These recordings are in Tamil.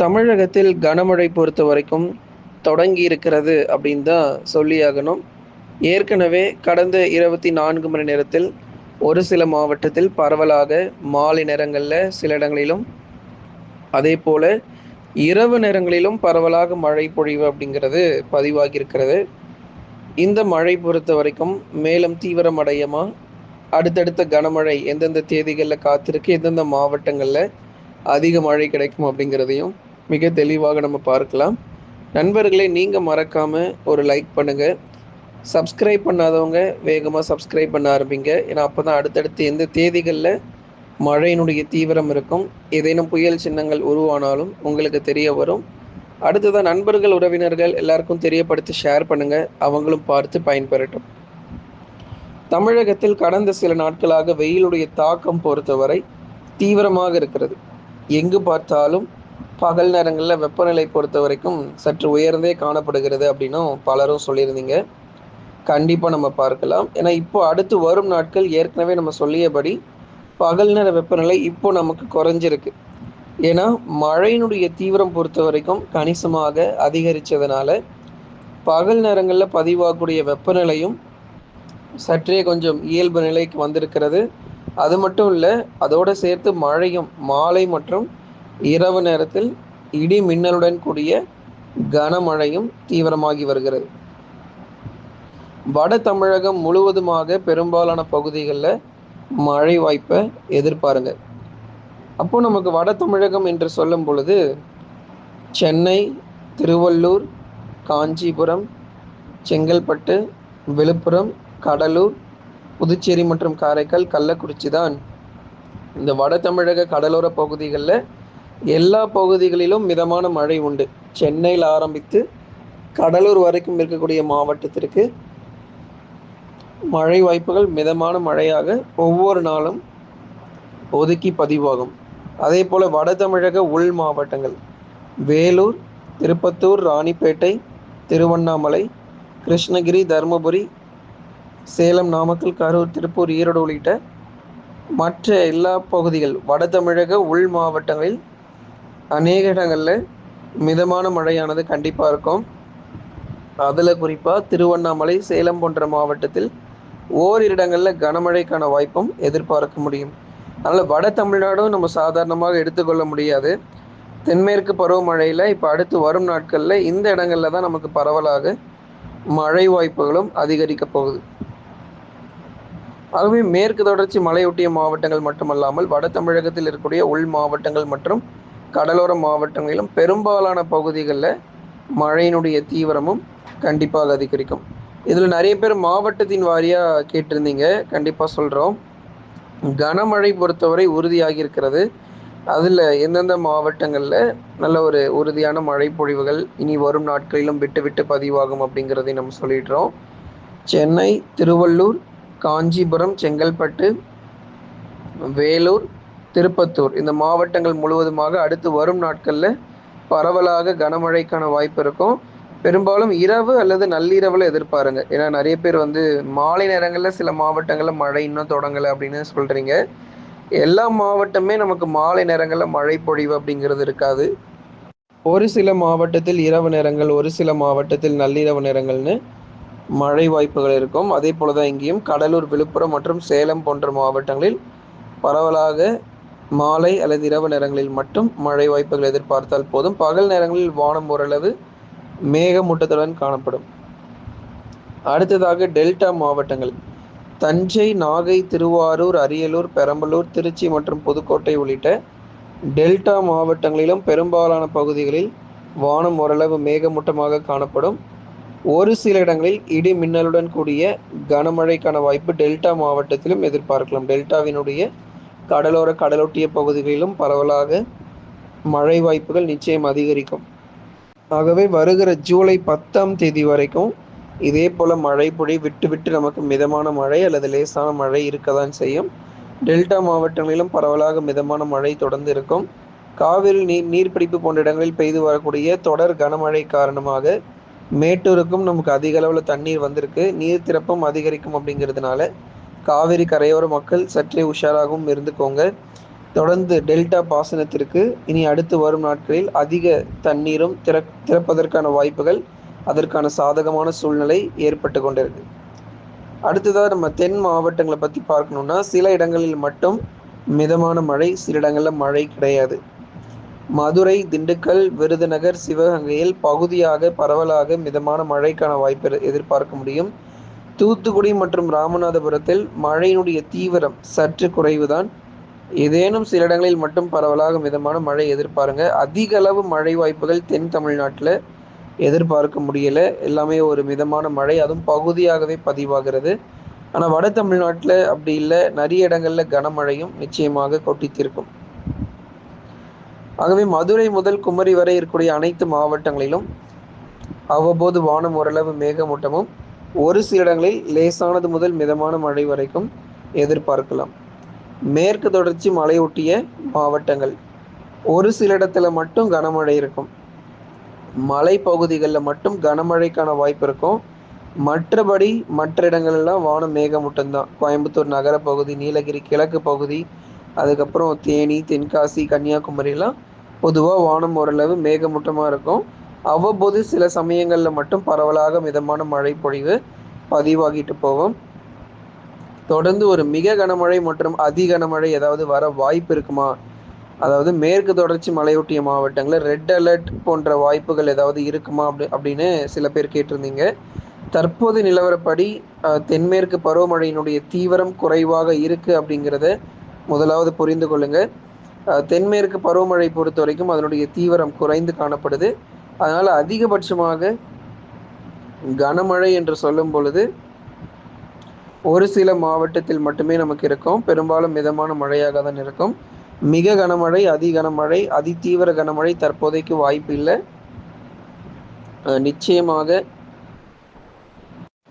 தமிழகத்தில் கனமழை பொறுத்த வரைக்கும் தொடங்கி இருக்கிறது அப்படின்னு தான் சொல்லியாகணும். ஏற்கனவே கடந்த இருபத்தி நான்கு மணி நேரத்தில் ஒரு சில மாவட்டத்தில் பரவலாக மாலை நேரங்களில் சில இடங்களிலும் அதே போல் இரவு நேரங்களிலும் பரவலாக மழை பொழிவு அப்படிங்கிறது பதிவாகியிருக்கிறது. இந்த மழை பொறுத்த வரைக்கும் மேலும் தீவிரமடையுமா? அடுத்தடுத்த கனமழை எந்தெந்த தேதிகளில் காத்திருக்கு? எந்தெந்த மாவட்டங்களில் அதிக மழை கிடைக்கும் அப்படிங்கிறதையும் மிக தெளிவாக நம்ம பார்க்கலாம். நண்பர்களே நீங்கள் மறக்காமல் ஒரு லைக் பண்ணுங்கள் சப்ஸ்கிரைப் பண்ணாதவங்க வேகமாக சப்ஸ்கிரைப் பண்ண ஆரம்பிங்க. ஏன்னா அப்போ தான் அடுத்தடுத்து எந்த தேதிகளில் மழையினுடைய தீவிரம் இருக்கும் ஏதேனும் புயல் சின்னங்கள் உருவானாலும் உங்களுக்கு தெரிய வரும். அடுத்ததான் நண்பர்கள் உறவினர்கள் எல்லாருக்கும் தெரியப்படுத்தி ஷேர் பண்ணுங்கள் அவங்களும் பார்த்து பயன்பெறட்டும். தமிழகத்தில் கடந்த சில நாட்களாக வெயிலுடைய தாக்கம் பொறுத்தவரை தீவிரமாக இருக்கிறது. எங்கு பார்த்தாலும் பகல் நேரங்களில் வெப்பநிலை பொறுத்த வரைக்கும் சற்று உயர்ந்தே காணப்படுகிறது அப்படின்னும் பலரும் சொல்லியிருந்தீங்க. கண்டிப்பாக நம்ம பார்க்கலாம். ஏன்னா இப்போ அடுத்து வரும் நாட்கள் ஏற்கனவே நம்ம சொல்லியபடி பகல் நேர வெப்பநிலை இப்போ நமக்கு குறைஞ்சிருக்கு. ஏன்னா மழையினுடைய தீவிரம் பொறுத்த வரைக்கும் கணிசமாக அதிகரித்ததுனால பகல் நேரங்களில் பதிவாகக்கூடிய வெப்பநிலையும் சற்றே கொஞ்சம் இயல்பு நிலைக்கு வந்திருக்கிறது. அது மட்டும் இல்லை அதோடு சேர்த்து மழையும் மாலை மற்றும் இரவு நேரத்தில் இடி மின்னலுடன் கூடிய கனமழையும் தீவிரமாகி வருகிறது. வட தமிழகம் முழுவதுமாக பெரும்பாலான பகுதிகளில் மழை வாய்ப்பை எதிர்பாருங்க. அப்போ நமக்கு வட தமிழகம் என்று சொல்லும் பொழுது சென்னை திருவள்ளூர் காஞ்சிபுரம் செங்கல்பட்டு விழுப்புரம் கடலூர் புதுச்சேரி மற்றும் காரைக்கால் கள்ளக்குறிச்சி தான் இந்த வட தமிழக கடலோர பகுதிகளில் எல்லா பகுதிகளிலும் மிதமான மழை உண்டு. சென்னையில் ஆரம்பித்து கடலூர் வரைக்கும் இருக்கக்கூடிய மாவட்டத்திற்கு மழை வாய்ப்புகள் மிதமான மழையாக ஒவ்வொரு நாளும் ஒதுக்கி பதிவாகும். அதே போல் வட தமிழக உள் மாவட்டங்கள் வேலூர் திருப்பத்தூர் ராணிப்பேட்டை திருவண்ணாமலை கிருஷ்ணகிரி தருமபுரி சேலம் நாமக்கல் கரூர் திருப்பூர் ஈரோடு உள்ளிட்ட மற்ற எல்லா பகுதிகள் வட தமிழக உள் மாவட்டங்களில் அநேக இடங்களில் மிதமான மழையானது கண்டிப்பாக இருக்கும். அதில் குறிப்பாக திருவண்ணாமலை சேலம் போன்ற மாவட்டத்தில் ஓரிரு இடங்களில் கனமழைக்கான வாய்ப்பும் எதிர்பார்க்க முடியும். அதனால் வட தமிழ்நாடும் நம்ம சாதாரணமாக எடுத்துக்கொள்ள முடியாது. தென்மேற்கு பருவமழையில் இப்போ அடுத்து வரும் நாட்களில் இந்த இடங்களில் தான் நமக்கு பரவலாக மழை வாய்ப்புகளும் அதிகரிக்க போகுது. ஆகவே மேற்கு தொடர்ச்சி மலையொட்டிய மாவட்டங்கள் மட்டுமல்லாமல் வட தமிழகத்தில் இருக்கக்கூடிய உள் மாவட்டங்கள் மற்றும் கடலோர மாவட்டங்களிலும் பெரும்பாலான பகுதிகளில் மழையினுடைய தீவிரமும் கண்டிப்பாக அதிகரிக்கும். இதில் நிறைய பேர் மாவட்டத்தின் வாரியாக கேட்டிருந்தீங்க. கண்டிப்பாக சொல்கிறோம் கனமழை பொறுத்தவரை உறுதியாகி இருக்கிறது அதில் எந்தெந்த மாவட்டங்களில் நல்ல ஒரு உறுதியான மழை பொழிவுகள் இனி வரும் நாட்களிலும் விட்டு விட்டு பதிவாகும் அப்படிங்கிறதை நம்ம சொல்லிடுறோம். சென்னை திருவள்ளூர் காஞ்சிபுரம் செங்கல்பட்டு வேலூர் திருப்பத்தூர். இந்த மாவட்டங்கள் முழுவதுமாக அடுத்து வரும் நாட்களில் பரவலாக கனமழைக்கான வாய்ப்பு இருக்கும். பெரும்பாலும் இரவு அல்லது நள்ளிரவில் எதிர்பாருங்க. ஏன்னா நிறைய பேர் வந்து மாலை நேரங்களில் சில மாவட்டங்களில் மழை இன்னும் தொடங்கலை அப்படின்னு சொல்கிறீங்க எல்லா மாவட்டமே நமக்கு மாலை நேரங்களில் மழை பொழிவு அப்படிங்கிறது இருக்காது. ஒரு சில மாவட்டத்தில் இரவு நேரங்கள் ஒரு சில மாவட்டத்தில் நள்ளிரவு நேரங்கள்னு மழை வாய்ப்புகள் இருக்கும். அதே போல தான் இங்கேயும் கடலூர் விழுப்புரம் மற்றும் சேலம் போன்ற மாவட்டங்களில் பரவலாக மாலை அல்லது இரவு நேரங்களில் மட்டும் மழை வாய்ப்புகள் எதிர்பார்த்தால் போதும். பகல் நேரங்களில் வானம் ஓரளவு மேகமூட்டத்துடன் காணப்படும். அடுத்ததாக டெல்டா மாவட்டங்கள். தஞ்சை நாகை திருவாரூர் அரியலூர் பெரம்பலூர் திருச்சி மற்றும் புதுக்கோட்டை உள்ளிட்ட டெல்டா மாவட்டங்களிலும் பெரும்பாலான பகுதிகளில் வானம் ஓரளவு மேகமூட்டமாக காணப்படும். ஒரு சில இடங்களில் இடி மின்னலுடன் கூடிய கனமழைக்கான வாய்ப்பு டெல்டா மாவட்டத்திலும் எதிர்பார்க்கலாம். டெல்டாவினுடைய கடலோர கடலொட்டிய பகுதிகளிலும் பரவலாக மழை வாய்ப்புகள் நிச்சயம் அதிகரிக்கும். ஆகவே வருகிற ஜூலை பத்தாம் தேதி வரைக்கும் இதே போல் மழை பொழி விட்டு விட்டு நமக்கு மிதமான மழை அல்லது லேசான மழை இருக்க தான் செய்யும். டெல்டா மாவட்டங்களிலும் பரவலாக மிதமான மழை தொடர்ந்து இருக்கும். காவிரி நீர் நீர்பிடிப்பு போன்ற இடங்களில் பெய்து வரக்கூடிய தொடர் கனமழை காரணமாக மேட்டூருக்கும் நமக்கு அதிக அளவில் தண்ணீர் வந்திருக்கு. நீர் திறப்பும் அதிகரிக்கும் அப்படிங்கிறதுனால காவிரி கரையோர மக்கள் சற்றே உஷாராகவும் இருந்துக்கோங்க. தொடர்ந்து டெல்டா பாசனத்திற்கு இனி அடுத்து வரும் நாட்களில் அதிக தண்ணீரும் திற திறப்பதற்கான வாய்ப்புகள் அதற்கான சாதகமான சூழ்நிலை ஏற்பட்டு கொண்டிருக்கு. அடுத்ததாக நம்ம தென் மாவட்டங்களை பற்றி பார்க்கணுன்னா சில இடங்களில் மட்டும் மிதமான மழை சில இடங்களில் மழை கிடையாது. மதுரை திண்டுக்கல் விருதுநகர் சிவகங்கையில் பகுதியாக பரவலாக மிதமான மழைக்கான வாய்ப்பு எதிர்பார்க்க முடியும். தூத்துக்குடி மற்றும் ராமநாதபுரத்தில் மழையினுடைய தீவிரம் சற்று குறைவுதான். ஏதேனும் சில இடங்களில் மட்டும் பரவலாக மிதமான மழை எதிர்பாருங்க. அதிக அளவு மழை வாய்ப்புகள் தென் தமிழ்நாட்டில் எதிர்பார்க்க முடியல. எல்லாமே ஒரு மிதமான மழை அதுவும் பகுதியாகவே பதிவாகிறது. ஆனால் வட தமிழ்நாட்டில் அப்படி இல்லை. நிறைய இடங்களில் கனமழையும் நிச்சயமாக கொட்டித்திருக்கும். ஆகவே மதுரை முதல் குமரி வரை இருக்கக்கூடிய அனைத்து மாவட்டங்களிலும் அவ்வப்போது வானம் ஓரளவு மேகமூட்டமும் ஒரு சில இடங்களில் லேசானது முதல் மிதமான மழை வரைக்கும் எதிர்பார்க்கலாம். மேற்கு தொடர்ச்சி மலையொட்டிய மாவட்டங்கள். ஒரு சில இடத்துல மட்டும் கனமழை இருக்கும். மலை பகுதிகளில் மட்டும் கனமழைக்கான வாய்ப்பு இருக்கும். மற்றபடி மற்ற இடங்கள்லாம் வானம் மேகமூட்டம்தான் கோயம்புத்தூர் நகர பகுதி நீலகிரி கிழக்கு பகுதி அதுக்கப்புறம் தேனி தென்காசி கன்னியாகுமரிலாம் பொதுவாக வானம் ஓரளவு மேகமூட்டமாக இருக்கும். அவ்வப்போது சில சமயங்களில் மட்டும் பரவலாக மிதமான மழை பொழிவு பதிவாகிட்டு போகும். தொடர்ந்து ஒரு மிக கனமழை மற்றும் அதி கனமழை ஏதாவது வர வாய்ப்பு இருக்குமா? அதாவது மேற்கு தொடர்ச்சி மலையொட்டிய மாவட்டங்களில் ரெட் அலர்ட் போன்ற வாய்ப்புகள் ஏதாவது இருக்குமா? அப்படி அப்படின்னு சில பேர் கேட்டிருந்தீங்க. தற்போது நிலவரப்படி தென்மேற்கு பருவமழையினுடைய தீவிரம் குறைவாக இருக்குது அப்படிங்கிறத முதலாவது புரிந்து கொள்ளுங்க. தென்மேற்கு பருவமழை பொறுத்த வரைக்கும் அதனுடைய தீவிரம் குறைந்து காணப்படுது. அதனால் அதிகபட்சமாக கனமழை என்று சொல்லும் பொழுது ஒரு சில மாவட்டத்தில் மட்டுமே நமக்கு இருக்கும். பெரும்பாலும் மிதமான மழையாக தான் இருக்கும். மிக கனமழை அதி கனமழை அதி தீவிர கனமழை தற்போதைக்கு வாய்ப்பு இல்லை. நிச்சயமாக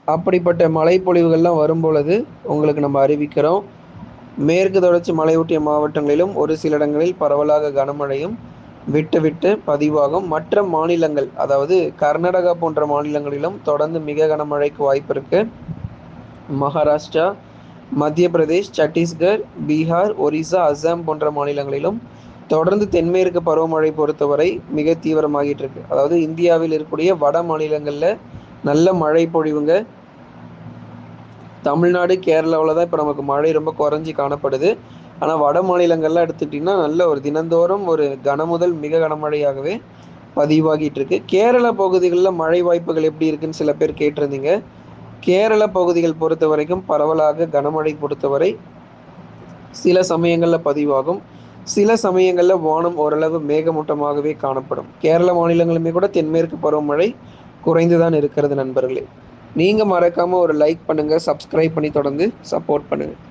அப்படிப்பட்ட மழை பொழிவுகள்லாம் வரும் பொழுது உங்களுக்கு நம்ம அறிவிக்கிறோம். மேற்கு தொடர்ச்சி மலையொட்டிய மாவட்டங்களிலும் ஒரு சில இடங்களில் பரவலாக கனமழையும் விட்டுவிட்டு பதிவாகும். மற்ற மாநிலங்கள் அதாவது கர்நாடகா போன்ற மாநிலங்களிலும் தொடர்ந்து மிக கனமழைக்கு வாய்ப்பு இருக்கு. மகாராஷ்டிரா மத்திய பிரதேஷ் சத்தீஸ்கர் பீகார் ஒரிசா அஸ்ஸாம் போன்ற மாநிலங்களிலும் தொடர்ந்து தென்மேற்கு பருவமழை பொறுத்தவரை மிக தீவிரமாகிட்டு இருக்கு. அதாவது இந்தியாவில் இருக்கக்கூடிய வட மாநிலங்களில் நல்ல மழை பொழிவுங்க. தமிழ்நாடு கேரளாவில் தான் இப்போ நமக்கு மழை ரொம்ப குறைஞ்சி காணப்படுது. ஆனால் வட மாநிலங்கள்லாம் எடுத்துக்கிட்டிங்கன்னா நல்ல ஒரு தினந்தோறும் ஒரு கனமுதல் மிக கனமழையாகவே பதிவாகிட்டு இருக்கு. கேரள பகுதிகளில் மழை வாய்ப்புகள் எப்படி இருக்குன்னு சில பேர் கேட்டிருந்தீங்க. கேரள பகுதிகள் பொறுத்த வரைக்கும் பரவலாக கனமழை பொறுத்தவரை சில சமயங்களில் பதிவாகும். சில சமயங்களில் வானம் ஓரளவு மேகமூட்டமாகவே காணப்படும். கேரள மாநிலங்களுமே கூட தென்மேற்கு பருவமழை குறைந்து தான் இருக்கிறது நண்பர்களே. நீங்கள் மறக்காமல் ஒரு லைக் பண்ணுங்கள் சப்ஸ்கிரைப் பண்ணி தொடர்ந்து சப்போர்ட் பண்ணுங்கள்